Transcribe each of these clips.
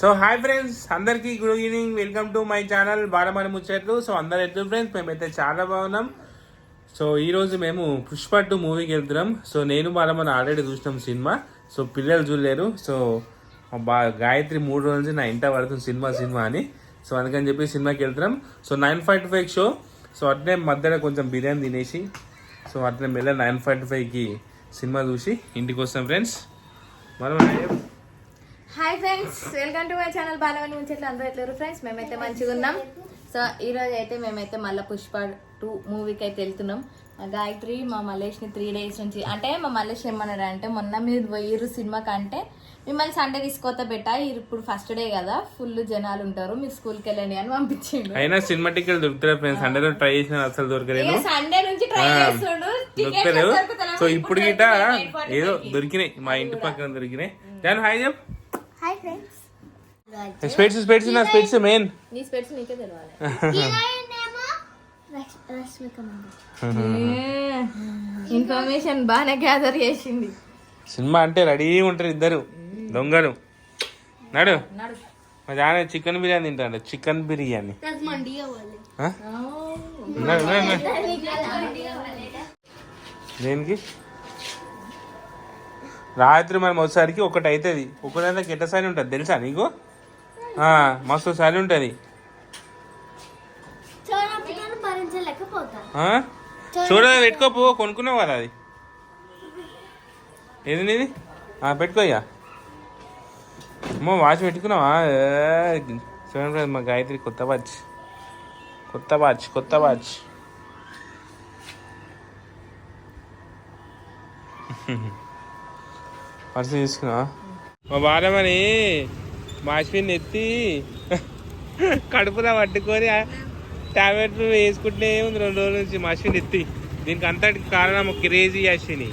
So hi friends అందరికీ good evening welcome to my channel Balamani ముచ్చట్లు so అందరు ఎట్లు ఫ్రెండ్స్ మేమైతే చాలా బాగున్నాం. సో ఈరోజు మేము పుష్ప టూ మూవీకి వెళ్తున్నాం. సో నేను బాలమని ఆల్రెడీ చూసినాం సినిమా. సో పిల్లలు చూడలేరు. సో బా గాయత్రి మూడు రోజుల నుంచి నా ఇంట పడుతుంది సినిమా సినిమా అని. సో అందుకని చెప్పి సినిమాకి వెళ్తున్నాం. So nine forty five show. So అట్నే మధ్యలో కొంచెం బిర్యానీ తినేసి సో అట్నే మెల్ల నైన్ ఫార్టీ ఫైవ్కి సినిమా చూసి ఇంటికి వస్తాం ఫ్రెండ్స్ మనం hi friends welcome to my channel Balamani ముంచెట్లు అందరూ ఎట్లేరు ఫ్రెండ్స్ మేమైతే మంచిగా ఉన్నాం. సో ఈ రోజు అయితే మేమైతే మళ్ళీ పుష్ప టూ మూవీకి అయితే వెళ్తున్నాం. మా గాయత్రి మా మల్లేష్ని త్రీ డేస్ నుంచి అంటే మా మల్లేష్ ఏమన్నాడు అంటే మొన్న మీరు పోయిర్రు సినిమాకి అంటే మిమ్మల్ని సండే తీసుకోత పెట్టా ఇప్పుడు ఫస్ట్ డే కదా. ఫుల్ జనాలు ఉంటారు. మీరు స్కూల్కి వెళ్ళండి అని పంపించిండు. అయినా సినిమా టికెట్ దొరుకుతాయి ఫ్రెండ్స్ సండేలో ట్రై చేసిన అసలు దొరకలేదు. సండే నుంచి ట్రై చేస్తుండు. టికెట్ సో ఇప్పుడు గిట ఏదో దొరికినాయి. మా ఇంటి పక్కన దొరికినాయి. దాని హాయ్ చెప్ హాయ్ ఫ్రెండ్స్ స్పెట్స్ స్పెట్స్ నా స్పెట్స్ మెయిన్ నీ స్పెట్స్ నీకే తెలియాలి ఇన్ఫర్మేషన్ బాగానే గ్యాదర్ చేసింది. సినిమా అంటే రెడీ ఉంటారు ఇద్దరు దొంగలు. నడు. మా జాన చికెన్ బిర్యానీ తింటాడు చికెన్ బిర్యానీ. నడు. దేనికి? రాత్రి మనం వచ్చేసరికి ఒకటి అవుతుంది ఒకటైతే కెట్ట సారి ఉంటుంది. తెలుసా నీకు? మస్తు సారి ఉంటుంది. ఆ? చూడ పెట్టుకోపో కొనుక్కున్నావు కదా అది. ఏది నీది? ఆ, పెట్టుకో ఇక అమ్మో వాచ్ పెట్టుకున్నావా? చూడండి మా గాయత్రి కొత్త వాచ్. కొత్త వాచ్ కొత్త వాచ్. పర్సు తీసుకున్నా. మా బాలమని మాస్పిన్ ఎత్తి. కడుపులో పట్టుకొని టాబ్లెట్లు వేసుకుంటే ఉంది రెండు రోజుల నుంచి మషిన్ ఎత్తి. దీనికి అంతటి కారణం క్రేజీ అశ్విని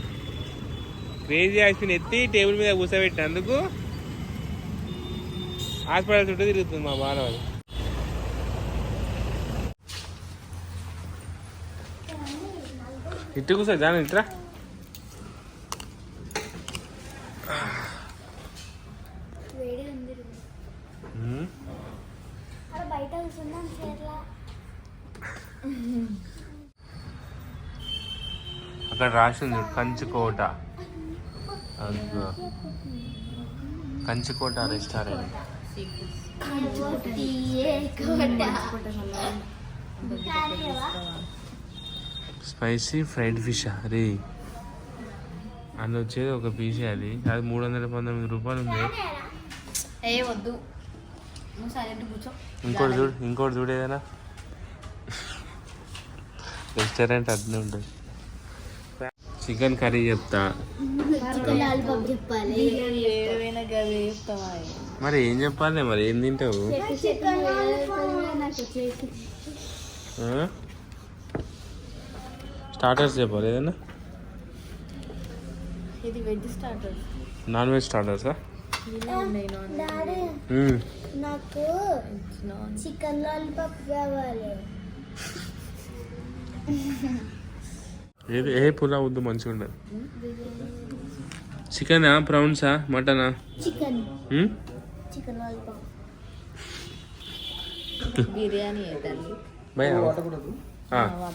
క్రేజీ అశ్విని ఎత్తి టేబుల్ మీద కూర్చోబెట్టినందుకు హాస్పిటల్ చుట్టూ తిరుగుతుంది మా బాలవాడి ఇట్టు కూర్చో జాన ఇట్రా అక్కడ రాసింది కంచుకోట. కంచుకోట రెస్టారెంట్. స్పైసీ ఫ్రైడ్ ఫిష్ అరే. అందులో వచ్చేది ఒక పీసీ అది. అది మూడు వందల పంతొమ్మిది రూపాయలు ఉంది. ఏ వద్దు. ఇంకోటి చూడు ఇంకోటి చూడు ఏదైనా. రెస్టారెంట్ అట్నే ఉంటుంది. చికెన్ కర్రీ చెప్తా మరి ఏం చెప్పాలి? మరి ఏం తింటావు? స్టార్టర్స్ చెప్పాలి ఏదైనా? ఇది వెజ్ స్టార్టర్ నాన్ వెజ్ స్టార్టర్సా. నాకు నాన్ చికెన్ లాలీపాప్ కావాలి. ఏది? ఏ పులా వద్దు మంచిగా ఉండదు చికెనా ప్రాన్సా మటనా? చికెన్. మ్మ్? Chicken lollipop. బిర్యానీ తల్లి భయ? ఆ.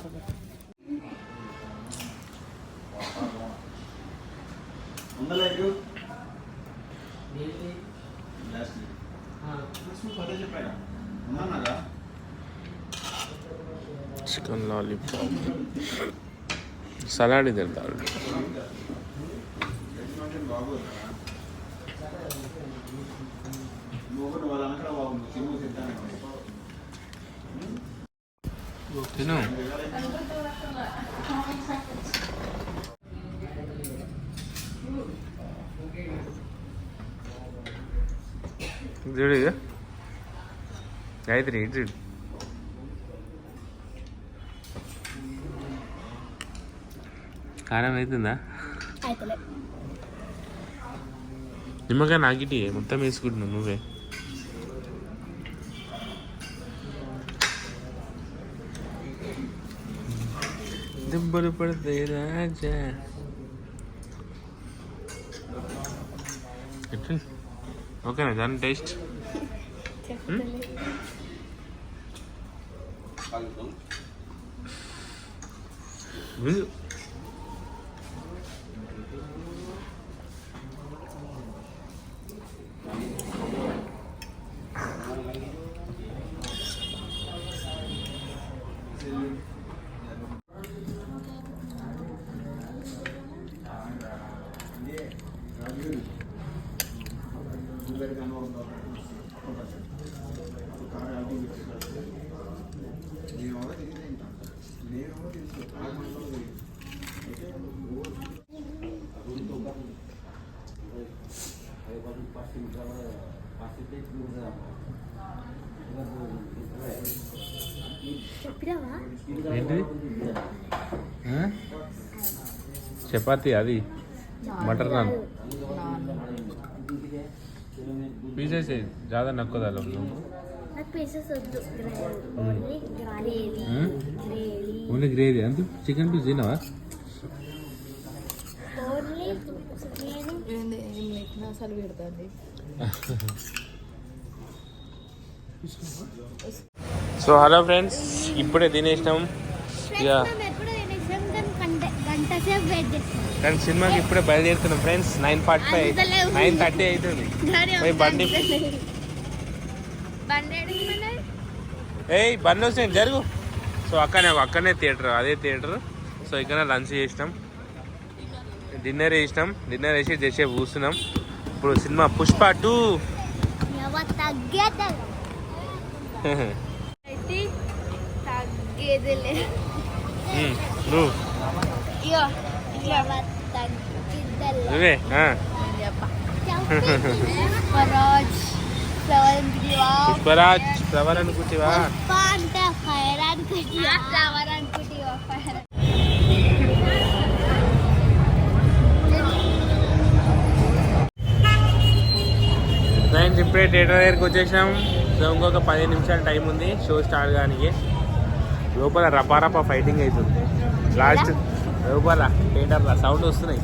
చికెన్ లాలీపాప్ సలాడ్ తింటారు తిను. చూడు గాయత్రి చూడు. కారం అవుతుందా నిమ్మకాయ నాకిటి మొత్తం వేసుకుంటున్నావు నువ్వే. దెబ్బలు పడతాయి రాజా. ఎట్లా ఓకేనా దాని టేస్ట్? ముందు ఏంటిది? చపాతి అది. బటర్ నాన్ పీసెస్ జాదా నక్కువ దాలో నాకు పీసెస్ వద్దు. Only gravy. అంత చికెన్ పీస్ తినవా అసలు సో హలో ఫ్రెండ్స్. ఇప్పుడే తినేసినాం. ఇక కానీ సినిమాకి ఇప్పుడే బయలుదేరుతున్నాం friends. Nine forty five nine thirty అవుతుంది పోయి బండి. ఏయ్ బండి వస్తే జరుగు? సో అక్కనే అక్కడనే థియేటర్ అదే థియేటర్ సో ఇక్కడ లంచ్ చేసినాం. డిన్నర్ చేసినాం. డిన్నర్ వేసి చేసే కూర్చున్నాం. ఇప్పుడు సినిమా పుష్ప టూ. తగ్గేది తగ్గేదిలే నువ్వు. ఇగో తగ్గేదిలే నువ్వే ఆ. స్వరాజ్ ఫ్లవర్ అనుకుంటేవా? అంటే ఫైర్ అనుకుంటా ఫ్లవర్ అనుకుంటా ఫైర్ ఫ్రెండ్స్ ఇప్పుడే థియేటర్ దగ్గరికి వచ్చేసాం సో ఇంకొక పదిహేను నిమిషాలు టైం ఉంది. షో స్టార్ట్ కానీ లోపల రపారపా ఫైటింగ్ అవుతుంది. లాస్ట్ లోపల థియేటర్లో సౌండ్ వస్తున్నాయి.